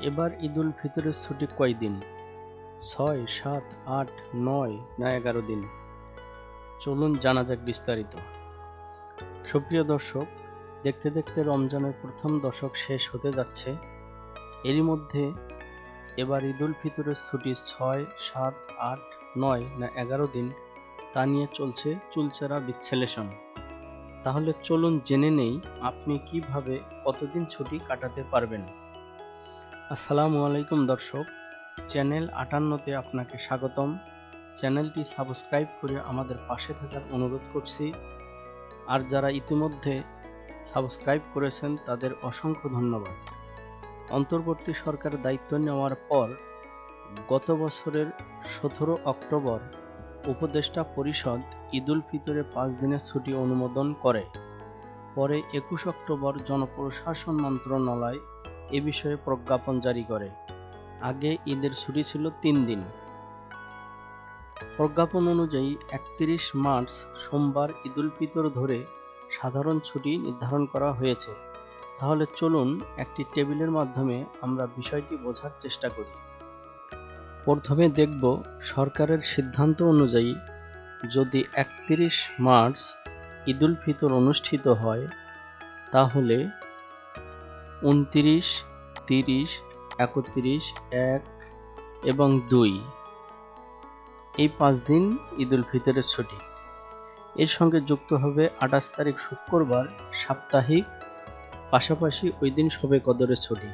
এবার ঈদুল ফিতরের ছুটি কয়দিন? ছয়, সাত, আট, নয় না এগারো দিন? চলুন জানা যাক বিস্তারিত। সুপ্রিয় দর্শক, দেখতে দেখতে রমজানের প্রথম দশক শেষ হতে যাচ্ছে। এরই মধ্যে এবার ঈদুল ফিতরের ছুটি ছয়, সাত, আট, নয় না এগারো দিন, তা নিয়ে চলছে চুলচেরা বিচ্ছেলেশন তাহলে চলুন জেনে নেই আপনি কীভাবে কতদিন ছুটি কাটাতে পারবেন। আসসালামু আলাইকুম দর্শক, চ্যানেল আটান্নতে আপনাকে স্বাগতম। চ্যানেলটি সাবস্ক্রাইব করে আমাদের পাশে থাকার অনুরোধ করছি। আর যারা ইতিমধ্যে সাবস্ক্রাইব করেছেন, তাদের অসংখ্য ধন্যবাদ। অন্তর্বর্তী সরকারের দায়িত্ব নেওয়ার পর গত বছরের সতেরো অক্টোবর উপদেষ্টা পরিষদ ঈদুল ফিতরে পাঁচ দিনের ছুটি অনুমোদন করে। পরে একুশ অক্টোবর জনপ্রশাসন মন্ত্রণালয় এ বিষয়ে প্রজ্ঞাপন জারি করে। আগে ঈদের ছুটি ছিল তিন দিন। প্রজ্ঞাপন অনুযায়ী একত্রিশ মার্চ সোমবার ঈদুল ফিতর ধরে সাধারণ ছুটি নির্ধারণ করা হয়েছে। তাহলে চলুন একটি টেবিলের মাধ্যমে আমরা বিষয়টি বোঝার চেষ্টা করি। প্রথমে দেখব সরকারের সিদ্ধান্ত অনুযায়ী যদি একত্রিশ মার্চ ঈদুল ফিতর অনুষ্ঠিত হয়, তাহলে উনত্রিশ, তিরিশ, একত্রিশ, এক এবং দুই। এই পাঁচ দিন ঈদুল ফিতরের ছুটি। এর সঙ্গে যুক্ত হবে আঠাশ তারিখ শুক্রবার সাপ্তাহিক, পাশাপাশি ওই দিন সবে কদরের ছুটি।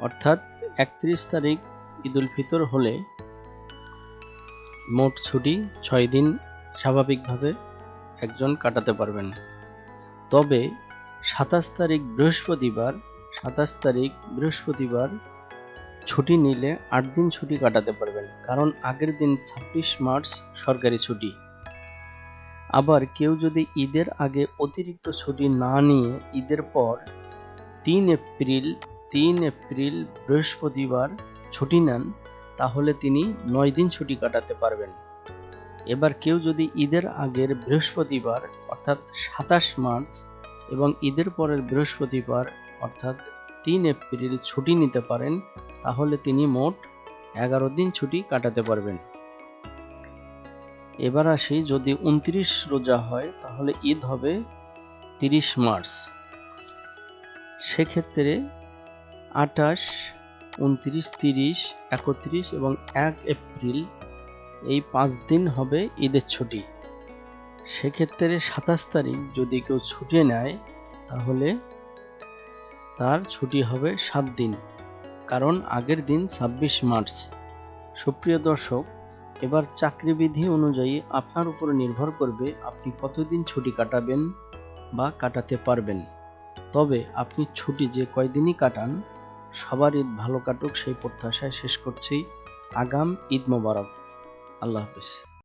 অর্থাৎ একত্রিশ তারিখ ঈদুল ফিতর হলে মোট ছুটি ছয় দিন স্বাভাবিকভাবে একজন কাটাতে পারবেন। তবে সাতাশ তারিখ বৃহস্পতিবার সাতাশ তারিখ, বৃহস্পতিবার। ছুটি নিলে আট দিন ছুটি কাটাতে পারবেন, কারণ আগের দিন ছাব্বিশ মার্চ সরকারি ছুটি। আবার কেউ যদি ঈদের আগে অতিরিক্ত ছুটি না নিয়ে ঈদের পর তিন এপ্রিল তিন এপ্রিল, বৃহস্পতিবার ছুটি নেন, তাহলে তিনি নয় দিন ছুটি কাটাতে পারবেন। এবার কেউ যদি ঈদের আগের বৃহস্পতিবার, অর্থাৎ সাতাশ মার্চ, এবং ঈদের পরের বৃহস্পতিবার, অর্থাৎ তিন এপ্রিল ছুটি নিতে পারেন, তাহলে তিনি মোট এগারো দিন ছুটি কাটাতে পারবেন। এবার আসি, যদি উনত্রিশ রোজা হয়, তাহলে ঈদ হবে তিরিশ মার্চ। সেক্ষেত্রে আটাশ উনত্রিশ, তিরিশ, একত্রিশ এবং এক এপ্রিল এই পাঁচ দিন হবে ঈদের ছুটি। সেক্ষেত্রে সাতাশ তারিখ যদি কেউ ছুটি নেয়, তাহলে তার ছুটি হবে সাত দিন, কারণ আগের দিন ছাব্বিশ মার্চ। সুপ্রিয় দর্শক, এবার চাকরিবিধি অনুযায়ী আপনার উপর নির্ভর করবে আপনি কতদিন ছুটি কাটাবেন বা কাটাতে পারবেন। তবে আপনি ছুটি যে কয়দিনই কাটান, সবার ঈদ ভালো কাটুক সেই প্রত্যাশায় শেষ করছি আগাম ঈদ মোবারক। আল্লাহ হাফিজ।